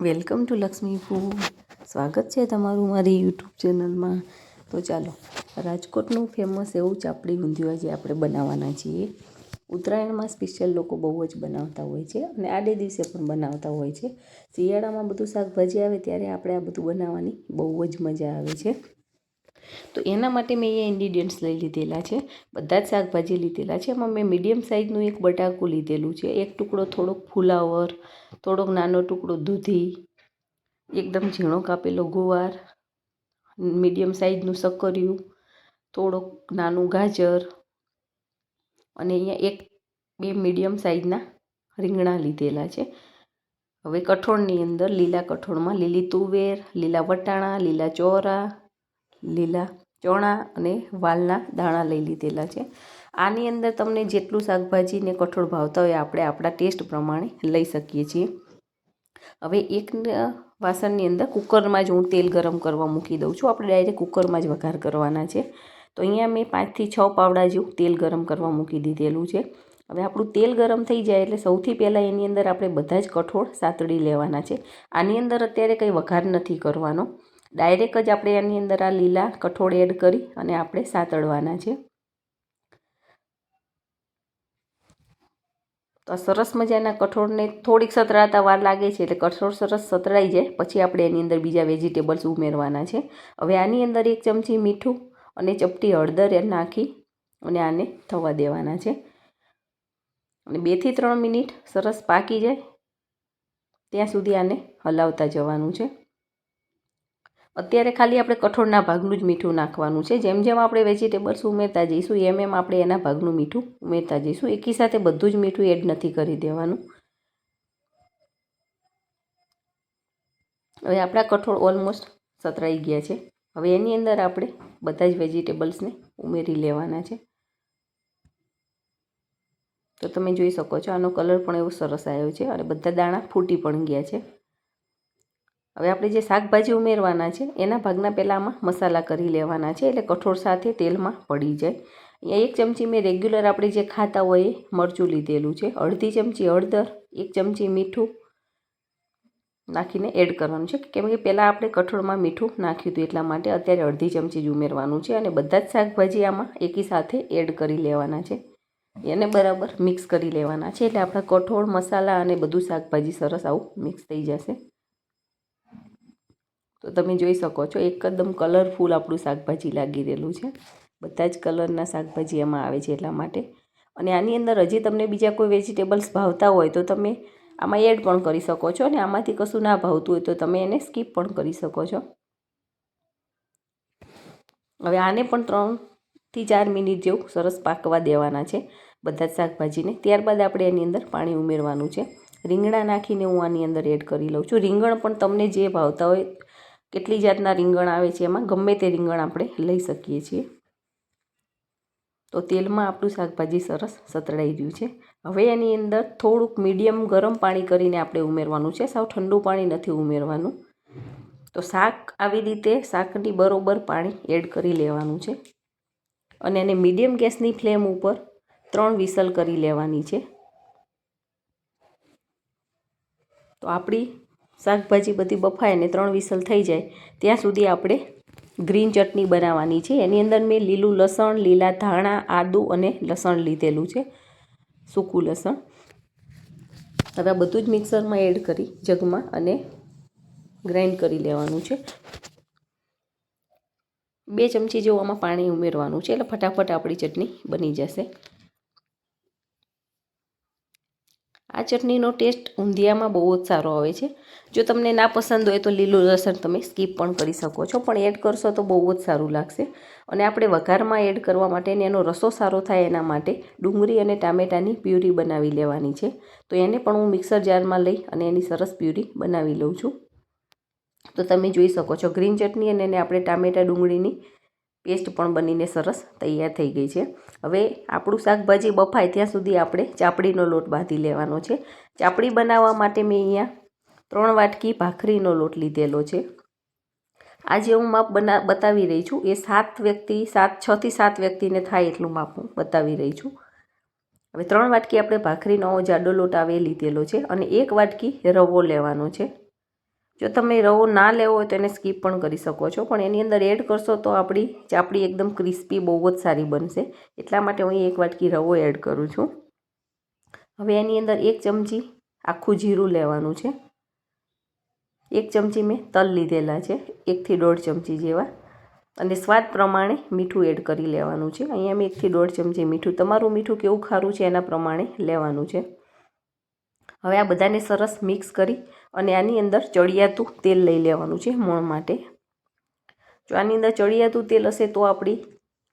Welcome to Lakshmi food સ્વાગત છે તમારું મારી યુટ્યુબ ચેનલમાં. તો ચાલો, રાજકોટનું ફેમસ એવું ચાપડી ઊંધિયું આજે આપણે બનાવવાના છીએ. ઉત્તરાયણમાં સ્પેશિયલ લોકો બહુ જ બનાવતા હોય છે અને આડે દિવસે પણ બનાવતા હોય છે. શિયાળામાં બધું શાકભાજી આવે ત્યારે આપણે આ બધું બનાવવાની બહુ જ મજા આવે છે. તો એના માટે મેં અહીંયા ઇન્ગ્રીડિયન્ટ્સ લઈ લીધેલા છે. બધા જ શાકભાજી લીધેલા છે. એમાં મેં મીડિયમ સાઇઝનું એક બટાકું લીધેલું છે. એક ટુકડો થોડોક ફુલાવર, થોડોક નાનો ટુકડો દૂધી, એકદમ ઝીણો કાપેલો ગુવાર મીડિયમ સાઇઝનું સક્કરિયું, થોડોક નાનું ગાજર અને અહીંયા એક, બે મીડિયમ સાઇઝના રીંગણા લીધેલા છે. હવે કઠોળની અંદર લીલા કઠોળમાં લીલી તુવેર, લીલા વટાણા, લીલા ચોરા લીલા ચણા અને વાલના દાણા લઈ લીધેલા છે. આની અંદર તમને જેટલું શાકભાજી ને કઠોળ ભાવતા હોય આપણે આપણા ટેસ્ટ પ્રમાણે લઈ શકીએ છીએ. હવે એક વાસણની અંદર કુકરમાં જ હું તેલ ગરમ કરવા મૂકી દઉં છું. આપણે ડાયરેક્ટ કુકરમાં જ વઘાર કરવાના છે. તો અહીંયા મેં પાંચથી છ પાવડા જેવું તેલ ગરમ કરવા મૂકી દીધેલું છે. હવે આપણું તેલ ગરમ થઈ જાય એટલે સૌથી પહેલાં એની અંદર આપણે બધા જ કઠોળ સાતડી લેવાના છે. આની અંદર અત્યારે કંઈ વઘાર નથી કરવાનો. ડાયરેક્ટ જ આપણે એની અંદર આ લીલા કઠોળ એડ કરી અને આપણે સાતળવાના છે. તો સરસ મજાના કઠોળને થોડીક સતરાતા વાર લાગે છે એટલે કઠોળ સરસ સતરાઈ જાય, પછી આપણે એની અંદર બીજા વેજીટેબલ્સ ઉમેરવાના છે. હવે આની અંદર એક ચમચી મીઠું અને ચપટી હળદર નાખી અને આને થવા દેવાના છે. અને બેથી ત્રણ મિનિટ સરસ પાકી જાય, ત્યાં સુધી આને હલાવતા જવાનું છે. અત્યારે ખાલી આપણે કઠોળના ભાગનું જ મીઠું નાખવાનું છે. જેમ જેમ આપણે વેજીટેબલ્સ ઉમેરતા જઈશું, એમ એમ આપણે એના ભાગનું મીઠું ઉમેરતા જઈશું. એકી સાથે બધું જ મીઠું એડ નથી કરી દેવાનું. હવે આપણા કઠોળ ઓલમોસ્ટ સતરાઈ ગયા છે. હવે એની અંદર આપણે બધા જ વેજીટેબલ્સને ઉમેરી લેવાના છે. તો તમે જોઈ શકો છો, આનો કલર પણ એવો સરસ આવ્યો છે અને બધા દાણા ફૂટી પણ ગયા છે. હવે આપણે જે શાકભાજી ઉમેરવાના છે, એના ભાગના પહેલાંમાં મસાલા કરી લેવાના છે, એટલે કઠોળ સાથે તેલમાં પડી જાય. અહીંયા એક ચમચી મેં રેગ્યુલર આપણે જે ખાતા હોય એ મરચું લીધેલું છે. અડધી ચમચી હળદર, એક ચમચી મીઠું નાખીને એડ કરવાનું છે. કેમ કે પહેલાં આપણે કઠોળમાં મીઠું નાખ્યું હતું એટલા માટે અત્યારે અડધી ચમચી જ ઉમેરવાનું છે અને બધા જ શાકભાજી આમાં એકી સાથે એડ કરી લેવાના છે. એને બરાબર મિક્સ કરી લેવાના છે, એટલે આપણા કઠોળ, મસાલા અને બધું શાકભાજી સરસ આવું મિક્સ થઈ જશે. તો તમે જોઈ શકો છો, એકદમ કલરફુલ આપણું શાકભાજી લાગી રહેલું છે. બધા જ કલરના શાકભાજી એમાં આવે છે એટલા માટે. અને આની અંદર હજી તમને બીજા કોઈ વેજીટેબલ્સ ભાવતા હોય તો તમે આમાં એડ પણ કરી શકો છો અને આમાંથી કશું ના ભાવતું હોય તો તમે એને સ્કીપ પણ કરી શકો છો. હવે આને પણ ત્રણથી ચાર મિનિટ જેવું સરસ પાકવા દેવાના છે બધા જ શાકભાજીને. ત્યારબાદ આપણે એની અંદર પાણી ઉમેરવાનું છે. રીંગણા નાખીને હું આની અંદર એડ કરી લઉં છું. રીંગણ પણ તમને જે ભાવતા હોય કેટલી જાતના રીંગણ આવે છે એમાં? ગમે તે રીંગણ આપણે લઈ શકીએ છીએ. તો તેલમાં આપણું શાકભાજી સરસ સતળાઈ રહ્યું છે. હવે એની અંદર થોડુંક મીડિયમ ગરમ પાણી કરીને આપણે ઉમેરવાનું છે. સાવ ઠંડુ પાણી નથી ઉમેરવાનું. તો શાક આવી રીતે શાકની બરોબર પાણી એડ કરી લેવાનું છે. અને એને મીડિયમ ગેસની ફ્લેમ ઉપર ત્રણ વિસલ કરી લેવાની છે. તો આપણી શાકભાજી બધી બફાય ને ત્રણ વિસલ થઈ જાય, ત્યાં સુધી આપણે ગ્રીન ચટણી બનાવવાની છે. એની અંદર મેં લીલું લસણ, લીલા ધાણા, આદું અને લસણ લીધેલું છે, સૂકું લસણ. હવે બધું જ મિક્સરમાં એડ કરી જગમાં અને ગ્રાઇન્ડ કરી લેવાનું છે. બે ચમચી જેવું આમાં પાણી ઉમેરવાનું છે એટલે ફટાફટ આપણી ચટણી બની જશે. આ ચટણીનો ટેસ્ટ ઊંધિયામાં બહુ જ સારો આવે છે. જો તમને ના પસંદ હોય તો લીલું લસણ તમે સ્કીપ પણ કરી શકો છો, પણ એડ કરશો તો બહુ જ સારું લાગશે. અને આપણે વઘારમાં એડ કરવા માટે એનો રસો સારો થાય એના માટે ડુંગળી અને ટામેટાની પ્યુરી બનાવી લેવાની છે. તો એને પણ હું મિક્સર જારમાં લઈ અને એની સરસ પ્યુરી બનાવી લઉં છું. તો તમે જોઈ શકો છો, ગ્રીન ચટણી અને એને આપણે ટામેટા ડુંગળીની પેસ્ટ પણ બનીને સરસ તૈયાર થઈ ગઈ છે. હવે આપણું શાકભાજી બફાય ત્યાં સુધી આપણે ચાપડીનો લોટ બાંધી લેવાનો છે. ચાપડી બનાવવા માટે મેં અહીંયા ત્રણ વાટકી ભાખરીનો લોટ લીધેલો છે. આ જે હું માપ બના, બતાવી રહી છું, એ સાત વ્યક્તિ, સાત છથી સાત વ્યક્તિને થાય એટલું માપ હું બતાવી રહી છું. હવે ત્રણ વાટકી આપણે ભાખરીનો જાડો લોટ આવે લીધેલો છે અને એક વાટકી રવો લેવાનો છે. જો તમે રવો ના લેવો હોય તો એને સ્કીપ પણ કરી શકો છો. પણ એની અંદર એડ કરશો તો આપણી ચાપડી એકદમ ક્રિસ્પી બહુ જ સારી બનશે. એટલા માટે હું એક વાટકી રવો એડ કરું છું. હવે એની અંદર એક ચમચી આખું જીરું લેવાનું છે. એક ચમચી મેં તલ લીધેલા છે. એકથી દોઢ ચમચી જેવા. અને સ્વાદ પ્રમાણે મીઠું એડ કરી લેવાનું છે. અહીંયા મેં એકથી દોઢ ચમચી મીઠું. તમારું મીઠું કેવું ખારું છે એના પ્રમાણે લેવાનું છે. હવે આ બધાને સરસ મિક્સ કરી અને આની અંદર ચડિયાતું તેલ લઈ લેવાનું છે મોણ માટે. જો આની અંદર ચડિયાતું તેલ હશે તો આપણી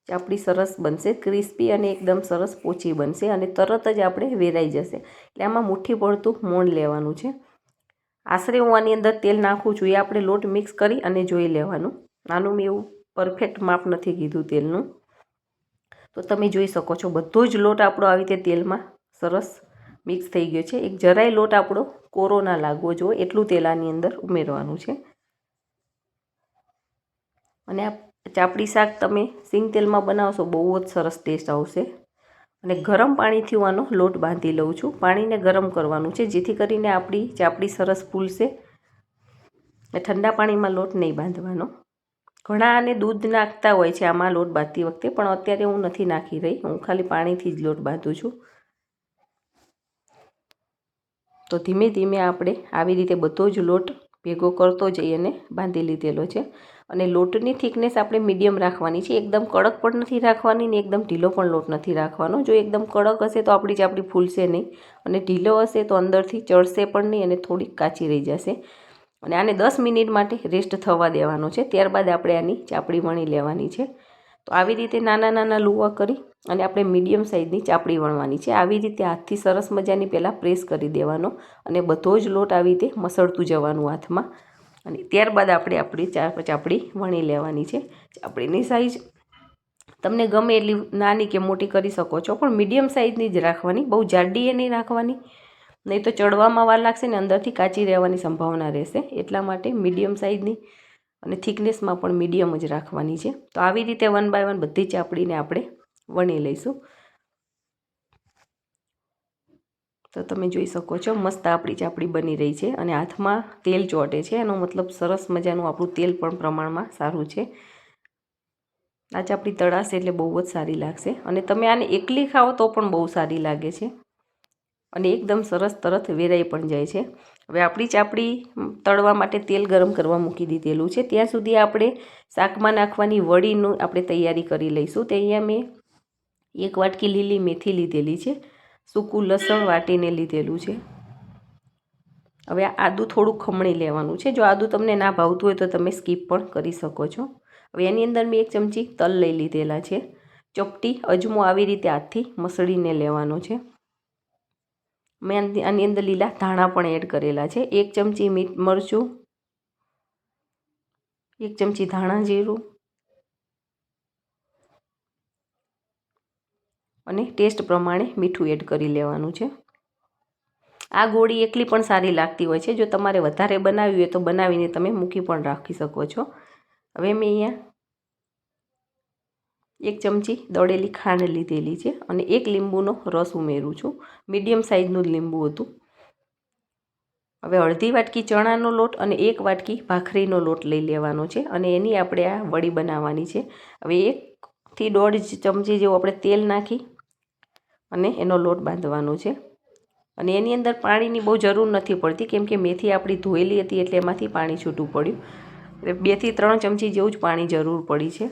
આપણી સરસ બનશે, ક્રિસ્પી અને એકદમ સરસ પોચી બનશે અને તરત જ આપણે વેરાઈ જશે. એટલે આમાં મુઠ્ઠી પડતું મોણ લેવાનું છે. આશરે હું આની અંદર તેલ નાખું છું એ આપણે લોટ મિક્સ કરી અને જોઈ લેવાનું. આનું મેં એવું પરફેક્ટ માપ નથી કીધું તેલનું. તો તમે જોઈ શકો છો બધો જ લોટ આપણો આવી રીતે તેલમાં સરસ મિક્સ થઈ ગયો છે. એક જરાય લોટ આપણો કોરો ના લાગવો જોઈએ, એટલું તેલ આની અંદર ઉમેરવાનું છે. અને આ ચાપડી શાક તમે સિંગ તેલમાં બનાવશો, બહુ જ સરસ ટેસ્ટ આવશે. અને ગરમ પાણીથી હું આનો લોટ બાંધી લઉં છું. પાણીને ગરમ કરવાનું છે, જેથી કરીને આપણી ચાપડી સરસ ફૂલશે. ઠંડા પાણીમાં લોટ નહીં બાંધવાનો. ઘણા આને દૂધ નાખતા હોય છે, આમાં લોટ બાંધતી વખતે, પણ અત્યારે હું નથી નાખી રહી. હું ખાલી પાણીથી જ લોટ બાંધું છું. તો ધીમે ધીમે આપણે આવી રીતે બધો જ લોટ ભેગો કરતો જઈ અને બાંધી લીધેલો છે. અને લોટની થિકનેસ આપણે મીડિયમ રાખવાની છે. એકદમ કડક પણ નથી રાખવાની ને એકદમ ઢીલો પણ લોટ નથી રાખવાનો. જો એકદમ કડક હશે તો આપણી ચાપડી ફૂલશે નહીં. અને ઢીલો હશે તો અંદરથી ચડશે પણ નહીં અને થોડીક કાચી રહી જશે. અને આને દસ મિનિટ માટે રેસ્ટ થવા દેવાનો છે. ત્યારબાદ આપણે આની ચાપડી વણી લેવાની છે. તો આવી રીતે નાના નાના લુવા કરી અને આપણે મીડિયમ સાઇઝની ચાપડી વણવાની છે. આવી રીતે હાથથી સરસ મજાની પહેલાં પ્રેસ કરી દેવાનો અને બધો જ લોટ આવી રીતે મસળતું જવાનું હાથમાં. અને ત્યારબાદ આપણે આપણી ચાપડી વણી લેવાની છે. ચાપડીની સાઇઝ તમને ગમે એટલી નાની કે મોટી કરી શકો છો, પણ મીડિયમ સાઇઝની જ રાખવાની, બહુ જાડી એ નહીં રાખવાની. નહીં તો ચડવામાં વાર લાગશે ને અંદરથી કાચી રહેવાની સંભાવના રહેશે. એટલા માટે મીડિયમ સાઇઝની અને થિકનેસમાં પણ મીડિયમ જ રાખવાની છે. તો આવી રીતે વન બાય વન બધી ચાપડીને આપણે વણી લઈશું. તો તમે જોઈ શકો છો, મસ્ત આપણી ચાપડી બની રહી છે અને હાથમાં તેલ ચોટે છે. એનો મતલબ સરસ મજાનું આપણું તેલ પણ પ્રમાણમાં સારું છે. આ ચાપડી તળાશે એટલે બહુ જ સારી લાગશે. અને તમે આને એકલી ખાઓ તો પણ બહુ સારી લાગે છે. અને એકદમ સરસ તરત વેરાઈ પણ જાય છે. હવે આપણી ચાપડી તળવા માટે તેલ ગરમ કરવા મૂકી દીધેલું છે. ત્યાં સુધી આપણે શાકમાં નાખવાની વડીનું આપણે તૈયારી કરી લઈશું. તે અહીંયા મેં એક વાટકી લીલી મેથી લીધેલી છે, સૂકું લસણ વાટીને લીધેલું છે. હવે આદું થોડું ખમણી લેવાનું છે. જો આદું તમને ના ભાવતું હોય તો તમે સ્કીપ પણ કરી શકો છો. હવે એની અંદર મેં એક ચમચી તલ લઈ લીધેલા છે. ચપટી અજમો આવી રીતે હાથથી મસળીને લેવાનો છે. મેં આની અંદર લીલા ધાણા પણ એડ કરેલા છે. એક ચમચી મીઠ મરચું, એક ચમચી ધાણા જીરું અને ટેસ્ટ પ્રમાણે મીઠું એડ કરી લેવાનું છે. આ ગોળી એકલી પણ સારી લાગતી હોય છે. જો તમારે વધારે બનાવવી હોય તો બનાવીને તમે મૂકી પણ રાખી શકો છો. હવે મેં અહીંયા એક ચમચી દળેલી ખાંડ લીધેલી છે અને એક લીંબુનો રસ ઉમેરું છું. મીડિયમ સાઇઝનું લીંબુ હતું. હવે અડધી વાટકી ચણાનો લોટ અને એક વાટકી ભાખરીનો લોટ લઈ લેવાનો છે અને એની આપણે આ વડી બનાવવાની છે. હવે એકથી દોઢ ચમચી જેવું આપણે તેલ નાખી અને એનો લોટ બાંધવાનો છે. અને એની અંદર પાણીની બહુ જરૂર નથી પડતી, કેમ કે મેથી આપણી ધોયેલી હતી એટલે એમાંથી પાણી છૂટું પડ્યું. એટલે બેથી ત્રણ ચમચી જેવું જ પાણી જરૂર પડી છે.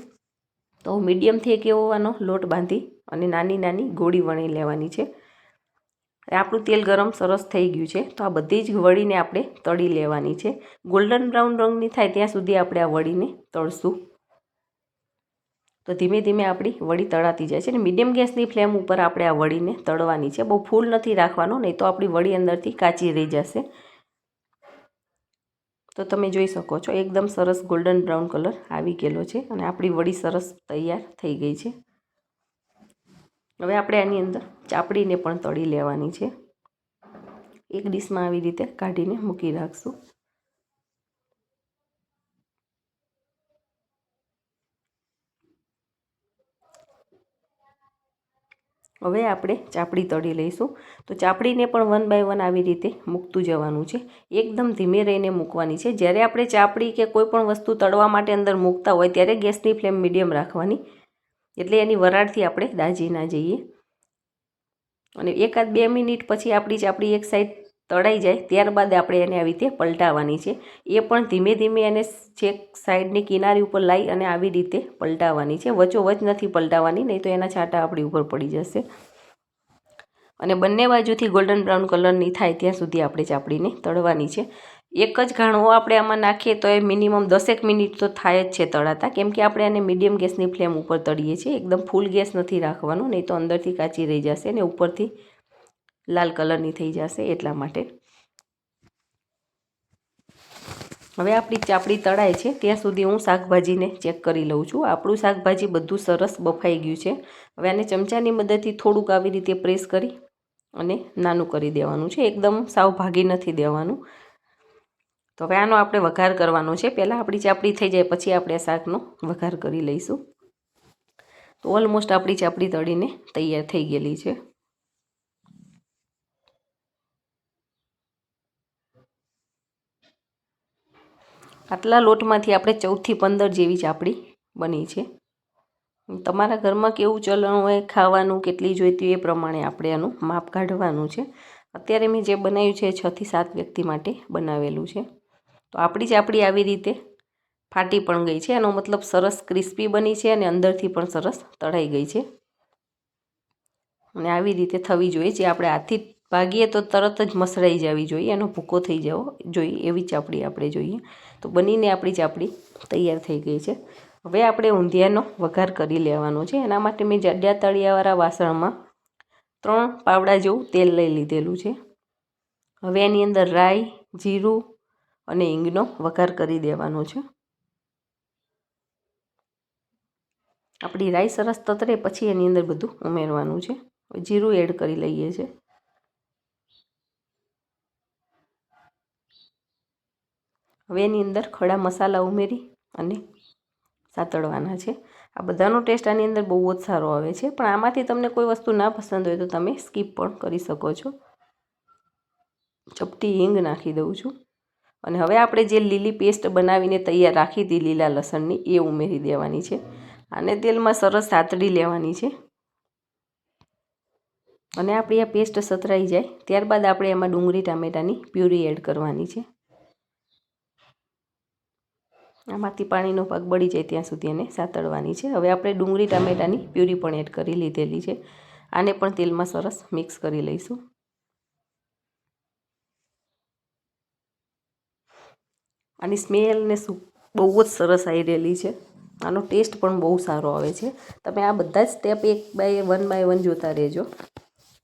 તો મીડિયમથી એક એવો આનો લોટ બાંધી અને નાની નાની ગોળી વણી લેવાની છે. આપણું તેલ ગરમ સરસ થઈ ગયું છે. તો આ બધી જ વળીને આપણે તળી લેવાની છે. ગોલ્ડન બ્રાઉન રંગની થાય ત્યાં સુધી આપણે આ વળીને તળશું. તો ધીમે ધીમે આપણી વડી તળાતી જાય છે અને મીડિયમ ગેસની ફ્લેમ ઉપર આપણે આ વડીને તળવાની છે. બહુ ફૂલ નથી રાખવાનો, નહીં તો આપણી વડી અંદરથી કાચી રહી જશે. તો તમે જોઈ શકો છો, એકદમ સરસ ગોલ્ડન બ્રાઉન કલર આવી ગયેલો છે અને આપણી વડી સરસ તૈયાર થઈ ગઈ છે. હવે આપણે આની અંદર ચાપડીને પણ તળી લેવાની છે. એક ડીશમાં આવી રીતે કાઢીને મૂકી રાખશું. હવે આપણે ચાપડી તળી લઈશું. તો ચાપડીને પણ વન બાય વન આવી રીતે મૂકતું જવાનું છે. એકદમ ધીમે રહીને મૂકવાની છે. જ્યારે આપણે ચાપડી કે કોઈ પણ વસ્તુ તળવા માટે અંદર મૂકતા હોય ત્યારે ગેસની ફ્લેમ મીડિયમ રાખવાની. એટલે એની વરાળથી આપણે દાજી ના જઈએ. અને એકાદ બે મિનિટ પછી આપણી ચાપડી એક સાઈડ તળાઈ જાય, ત્યારબાદ આપણે એને આવી રીતે પલટાવવાની છે. એ પણ ધીમે ધીમે એને છેક સાઈડની કિનારી ઉપર લાવી અને આવી રીતે પલટાવવાની છે. વચોવચ નથી પલટાવવાની નહીં તો એના છાંટા આપણી ઉપર પડી જશે. અને બંને બાજુથી ગોલ્ડન બ્રાઉન કલરની થાય ત્યાં સુધી આપણે ચાપડીને તળવાની છે. એક જ ઘાણો આપણે આમાં નાખીએ તો એ મિનિમમ દસેક મિનિટ તો થાય જ છે તળાતા. કેમ કે આપણે આને મીડિયમ ગેસની ફ્લેમ ઉપર તળીએ છીએ. એકદમ ફૂલ ગેસ નથી રાખવાનો, નહીં તો અંદરથી કાચી રહી જશે અને ઉપરથી લાલ કલરની થઈ જશે એટલા માટે. હવે આપણી ચાપડી તળાય છે. ત્યાં સુધી હું શાકભાજીને ચેક કરી લઉં છું. આપણું શાકભાજી બધું સરસ બફાઈ ગયું છે. હવે આને ચમચાની મદદથી થોડુંક આવી રીતે પ્રેસ કરી અને નાનું કરી દેવાનું છે. એકદમ સાવ ભાગી નથી દેવાનું. તો હવે આનો આપણે વઘાર કરવાનો છે. પહેલાં આપણી ચાપડી થઈ જાય પછી આપણે શાકનો વઘાર કરી લઈશું. તો ઓલમોસ્ટ આપણી ચાપડી તળીને તૈયાર થઈ ગયેલી છે. આટલા લોટમાંથી આપણે ચૌદથી પંદર જેવી ચાપડી બની છે. તમારા ઘરમાં કેવું ચલણ હોય, ખાવાનું, કેટલી જોઈતી એ પ્રમાણે આપણે આનું માપ કાઢવાનું છે. અત્યારે મેં જે બનાવ્યું છે છથી સાત વ્યક્તિ માટે બનાવેલું છે. તો આપણી ચાપડી આવી રીતે ફાટી પણ ગઈ છે. એનો મતલબ સરસ ક્રિસ્પી બની છે અને અંદરથી પણ સરસ તળાઈ ગઈ છે. અને આવી રીતે થવી જોઈએ. જે આપણે હાથથી ભાગીએ તો તરત જ મસળાઈ જવી જોઈએ, એનો ભૂકો થઈ જવો જોઈએ એવી ચાપડી આપણે જોઈએ. તો બનીને આપણી ચાપડી તૈયાર થઈ ગઈ છે. હવે આપણે ઊંધિયાનો વઘાર કરી લેવાનો છે. એના માટે મેં જાડા તળિયાવાળા વાસણમાં ત્રણ પાવડા જેવું તેલ લઈ લીધેલું છે. હવે એની અંદર રાઈ, જીરું અને હિંગનો વઘાર કરી દેવાનો છે. આપણી રાઈ સરસ તતરે પછી એની અંદર બધું ઉમેરવાનું છે. જીરું એડ કરી લઈએ છીએ હવે એની અંદર ખડા મસાલા ઉમેરી અને સાતળવાના છે. આ બધાનો ટેસ્ટ આની અંદર બહુ જ સારો આવે છે. પણ આમાંથી તમને કોઈ વસ્તુ ના પસંદ હોય તો તમે સ્કીપ પણ કરી શકો છો. ચપટી હિંગ નાખી દઉં છું. અને હવે આપણે જે લીલી પેસ્ટ બનાવીને તૈયાર રાખી હતી લીલા લસણની, એ ઉમેરી દેવાની છે. આને તેલમાં સરસ સાતડી લેવાની છે. અને આપણી આ પેસ્ટ સતરાઈ જાય. ત્યારબાદ આપણે એમાં ડુંગળી, ટામેટાની પ્યુરી એડ કરવાની છે. આમાંથી પાણીનો ભાગ બળી જાય ત્યાં સુધી એને સાતળવાની છે. હવે આપણે ડુંગળી ટામેટાની પ્યુરી પણ એડ કરી લીધેલી છે. આને પણ તેલમાં સરસ મિક્સ કરી લઈશું. આની સ્મેલ ને શું બહુ જ સરસ આવી રહેલી છે. આનો ટેસ્ટ પણ બહુ સારો આવે છે. તમે આ બધા જ સ્ટેપ એક બાય વન બાય વન જોતા રહેજો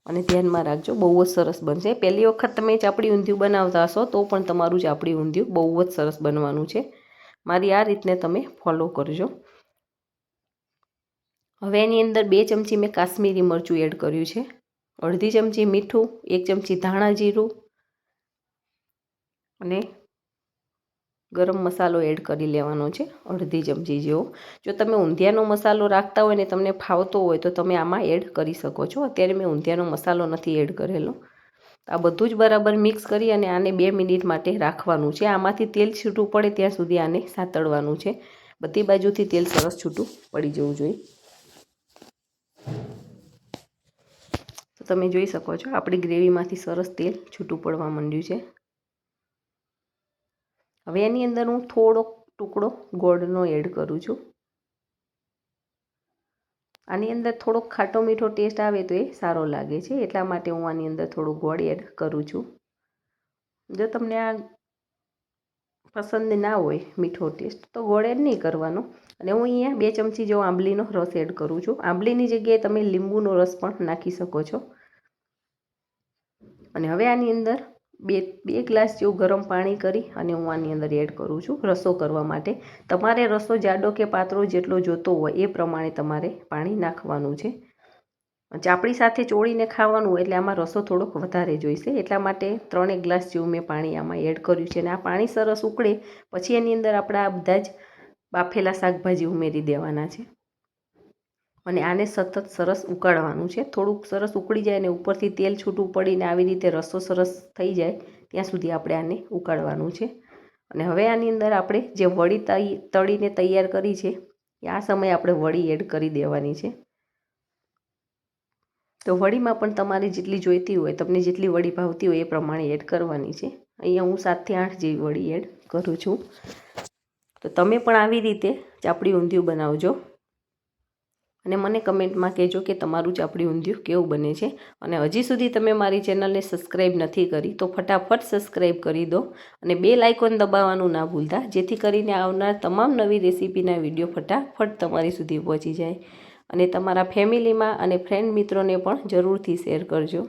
અને ધ્યાનમાં રાખજો, બહુ જ સરસ બનશે. પહેલી વખત તમે ચાપડી ઊંધિયું બનાવતા હશો તો પણ તમારું ચાપડી ઊંધિયું બહુ જ સરસ બનવાનું છે. મારી આ રીતને તમે ફોલો કરજો. હવે એની અંદર બે ચમચી મેં કાશ્મીરી મરચું એડ કર્યું છે. અડધી ચમચી મીઠું, એક ચમચી ધાણા જીરું અને ગરમ મસાલો એડ કરી લેવાનો છે, અડધી ચમચી જેવો. જો તમે ઊંધિયાનો મસાલો રાખતા હોય ને તમને ફાવતો હોય તો તમે આમાં એડ કરી શકો છો. અત્યારે મેં ઊંધિયાનો મસાલો નથી એડ કરેલો. આ બધું જ બરાબર મિક્સ કરી અને આને બે મિનિટ માટે રાખવાનું છે. આમાંથી તેલ છૂટું પડે ત્યાં સુધી આને સાતળવાનું છે. બધી બાજુથી તેલ સરસ છૂટું પડી જવું જોઈએ. તો તમે જોઈ શકો છો, આપણી ગ્રેવીમાંથી સરસ તેલ છૂટું પડવા માંડ્યું છે. હવે એની અંદર હું થોડોક ટુકડો ગોળનો એડ કરું છું. આની અંદર થોડોક ખાટો મીઠો ટેસ્ટ આવે તો એ સારો લાગે છે. એટલા માટે હું આની અંદર થોડું ગોળ એડ કરું છું. જો તમને આ પસંદ ના હોય મીઠો ટેસ્ટ તો ગોળ એડ નહીં કરવાનો. અને હું અહીંયા બે ચમચી જેવો આંબલીનો રસ એડ કરું છું. આંબલીની જગ્યાએ તમે લીંબુનો રસ પણ નાખી શકો છો. અને હવે આની અંદર બે બે ગ્લાસ જેવું ગરમ પાણી કરી અને હું આની અંદર એડ કરું છું રસો કરવા માટે. તમારે રસો જાડો કે પાતળો જેટલો જોતો હોય એ પ્રમાણે તમારે પાણી નાખવાનું છે. ચાપડી સાથે ચોળીને ખાવાનું એટલે આમાં રસો થોડોક વધારે જોઈશે. એટલા માટે ત્રણેક ગ્લાસ જેવું મેં પાણી આમાં એડ કર્યું છે અને આ પાણી સરસ ઉકળે. પછી એની અંદર આપણા બધા જ બાફેલા શાકભાજી ઉમેરી દેવાના છે. અને આને સતત સરસ ઉકાળવાનું છે. થોડુંક સરસ ઉકળી જાય અને ઉપરથી તેલ છૂટું પડીને આવી રીતે રસો સરસ થઈ જાય, ત્યાં સુધી આપણે આને ઉકાળવાનું છે. અને હવે આની અંદર આપણે જે વડી તળી તળીને તૈયાર કરી છે, આ સમયે આપણે વડી એડ કરી દેવાની છે. તો વડીમાં પણ તમારે જેટલી જોઈતી હોય, તમને જેટલી વડી ભાવતી હોય એ પ્રમાણે એડ કરવાની છે. અહીંયા હું સાતથી આઠ જેવી વડી એડ કરું છું. તો તમે પણ આવી રીતે ચાપડી ઊંધિયું બનાવજો. અને મને કમેન્ટમાં કહેજો કે તમારું ચાપડી ઊંધિયું કેવું બને છે. અને હજી સુધી તમે મારી ચેનલને સબસ્ક્રાઈબ નથી કરી તો ફટાફટ સબસ્ક્રાઈબ કરી દો અને બે લાઇકોન દબાવવાનું ના ભૂલતા, જેથી કરીને આવનાર તમામ નવી રેસીપીના વીડિયો ફટાફટ તમારી સુધી પહોંચી જાય. અને તમારા ફેમિલીમાં અને ફ્રેન્ડ મિત્રોને પણ જરૂરથી શેર કરજો.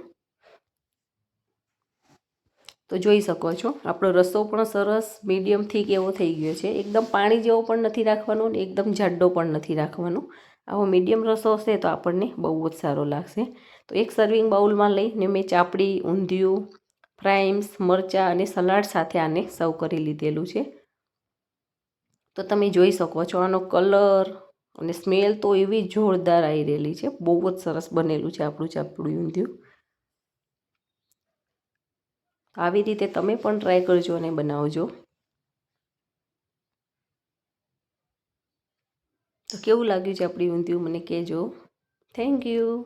તો જોઈ શકો છો, આપણો રસો પણ સરસ મીડિયમ થીક એવો થઈ ગયો છે. એકદમ પાણી જેવો પણ નથી રાખવાનો ને એકદમ જાડો પણ નથી રાખવાનો. આવો મીડિયમ રસો હશે તો આપણને બહુ જ સારો લાગશે. તો એક સર્વિંગ બાઉલમાં લઈને મેં ચાપડી, ઊંધિયું ફ્રાઈમ્સ મરચાં અને સલાડ સાથે આને સર્વ કરી લીધેલું છે. તો તમે જોઈ શકો છો આનો કલર અને સ્મેલ તો એવી જોરદાર આવી રહેલી છે. બહુ જ સરસ બનેલું છે આપણું ચાપડું, ઊંધિયું. આવી રીતે તમે પણ ટ્રાય કરજો અને બનાવજો. તો કેવું લાગ્યું છે આપણી ઊંધિયું? મને કહેજો. Thank you